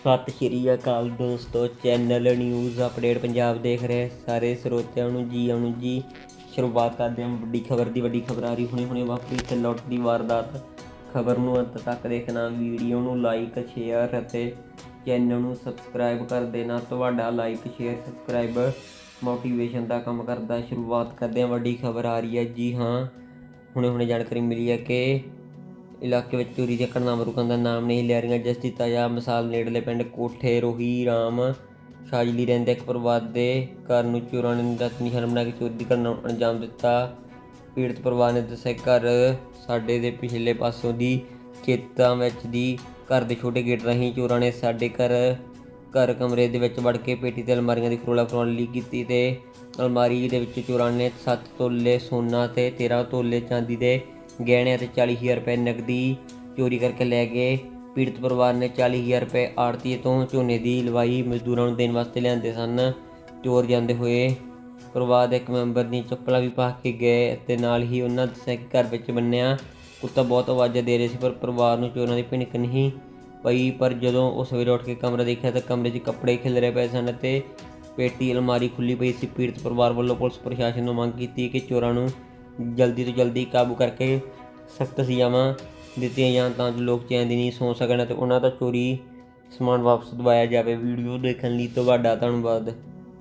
ਸਤਿ ਸ਼੍ਰੀ ਅਕਾਲ ਦੋਸਤੋ, channel news update Punjab ਦੇਖ ਰਹੇ ਸਾਰੇ ਸਰੋਤਿਆਂ ਨੂੰ ਜੀ, ਆਉਣ ਜੀ। ਸ਼ੁਰੂਆਤ ਕਰਦੇ ਹਾਂ ਵੱਡੀ ਖਬਰ ਦੀ, ਵੱਡੀ ਖਬਰ ਆ ਰਹੀ ਹੁਣੇ ਹੁਣੇ ਵਾਪਰੀ ਤੇ ਲੁੱਟ ਦੀ ਵਾਰਦਾਤ। ਖਬਰ ਨੂੰ ਅੰਤ ਤੱਕ ਦੇਖਣਾ, ਵੀਡੀਓ ਨੂੰ ਲਾਈਕ ਸ਼ੇਅਰ ਅਤੇ ਚੈਨਲ ਨੂੰ ਸਬਸਕ੍ਰਾਈਬ ਕਰ ਦੇਣਾ। ਤੁਹਾਡਾ ਲਾਈਕ ਸ਼ੇਅਰ ਸਬਸਕ੍ਰਾਈਬ ਮੋਟੀਵੇਸ਼ਨ ਦਾ ਕੰਮ ਕਰਦਾ। ਸ਼ੁਰੂਆਤ ਕਰਦੇ ਹਾਂ, ਵੱਡੀ ਖਬਰ ਆ ਰਹੀ ਹੈ। ਜੀ ਹਾਂ, ਹੁਣੇ ਹੁਣੇ ਜਾਣਕਾਰੀ ਮਿਲੀ ਹੈ ਕਿ ਇਲਾਕੇ ਵਿੱਚ ਚੋਰੀ ਦੀਆਂ ਘਟਨਾਵਾਂ ਰੁਕਣ ਦਾ ਨਾਮ ਨਹੀਂ ਲੈ ਰਹੀਆਂ। ਜਿਸ ਦੀ ਤਾਜ਼ਾ ਮਿਸਾਲ ਨੇੜਲੇ ਪਿੰਡ ਕੋਠੇ ਰੋਹੀ ਰਾਮ ਸ਼ਾਜਲੀ ਰਹਿੰਦੇ ਇੱਕ ਪਰਿਵਾਰ ਦੇ ਘਰ ਨੂੰ ਚੋਰਾਂ ਨੇ ਰਾਤ ਨਿਸ਼ਾਨ ਬਣਾ ਕੇ ਚੋਰੀ ਦੀ ਘਟਨਾ ਨੂੰ ਅੰਜਾਮ ਦਿੱਤਾ। ਪੀੜਤ ਪਰਿਵਾਰ ਨੇ ਦੱਸਿਆ ਘਰ ਸਾਡੇ ਦੇ ਪਿਛਲੇ ਪਾਸੋਂ ਦੀ ਖੇਤਾਂ ਵਿੱਚ ਦੀ ਘਰ ਦੇ ਛੋਟੇ ਗੇਟ ਰਾਹੀਂ ਚੋਰਾਂ ਨੇ ਸਾਡੇ ਘਰ ਘਰ ਕਮਰੇ ਦੇ ਵਿੱਚ ਵੜ ਕੇ ਪੇਟੀ ਤੇ ਅਲਮਾਰੀਆਂ ਦੀ ਫਰੋਲਾ ਲਈ ਕੀਤੀ ਤੇ ਅਲਮਾਰੀ ਦੇ ਵਿੱਚ ਚੋਰਾਂ ਨੇ 7 ਤੋਲੇ ਸੋਨਾ ਤੇ 13 ਤੋਲੇ ਚਾਂਦੀ ਦੇ ਗਹਿਣੇ ਅਤੇ 40000 ਰੁਪਏ ਨਕਦੀ ਚੋਰੀ ਕਰਕੇ ਲੈ ਗਏ। ਪੀੜਤ ਪਰਿਵਾਰ ਨੇ 40000 ਰੁਪਏ ਆੜਤੀ ਤੋਂ ਝੋਨੇ ਦੀ ਲਵਾਈ ਮਜ਼ਦੂਰਾਂ ਨੂੰ ਦੇਣ ਵਾਸਤੇ ਲਿਆਂਦੇ ਸਨ। ਚੋਰ ਜਾਂਦੇ ਹੋਏ ਪਰਿਵਾਰ ਦੇ ਇੱਕ ਮੈਂਬਰ ਦੀ ਚੱਪਲਾਂ ਵੀ ਪਾ ਕੇ ਗਏ ਅਤੇ ਨਾਲ ਹੀ ਉਹਨਾਂ ਦੱਸਿਆ ਕਿ ਘਰ ਵਿੱਚ ਬੰਨਿਆ। ਕੁੱਤਾ ਬਹੁਤ ਆਵਾਜ਼ਾਂ ਦੇ ਰਿਹਾ ਸੀ, ਪਰ ਪਰਿਵਾਰ ਨੂੰ ਚੋਰਾਂ ਦੀ ਭਿਣਕ ਨਹੀਂ ਪਈ। ਪਰ ਜਦੋਂ ਉਹ ਸਵੇਰੇ ਉੱਠ ਕੇ ਕਮਰਾ ਦੇਖਿਆ ਤਾਂ ਕਮਰੇ 'ਚ ਕੱਪੜੇ ਖਿਲਰੇ ਪਏ ਸਨ ਅਤੇ ਪੇਟੀ ਅਲਮਾਰੀ ਖੁੱਲੀ ਪਈ ਸੀ। ਪੀੜਤ ਪਰਿਵਾਰ ਵੱਲੋਂ ਪੁਲਿਸ ਪ੍ਰਸ਼ਾਸਨ ਨੂੰ ਮੰਗ ਕੀਤੀ ਕਿ ਚੋਰਾਂ ਨੂੰ ਜਲਦੀ ਤੋਂ ਜਲਦੀ ਕਾਬੂ ਕਰਕੇ ਸਖਤ ਸਜ਼ਾਵਾਂ ਦਿੱਤੀਆਂ ਜਾਣ ਤਾਂ ਜੋ ਲੋਕ ਚੈਨ ਦੀ ਨਹੀਂ ਸੌਂ ਸਕਣ ਅਤੇ ਉਹਨਾਂ ਦਾ ਚੋਰੀ ਸਮਾਨ ਵਾਪਸ ਦਵਾਇਆ ਜਾਵੇ। ਵੀਡੀਓ ਦੇਖਣ ਲਈ ਤੁਹਾਡਾ ਧੰਨਵਾਦ।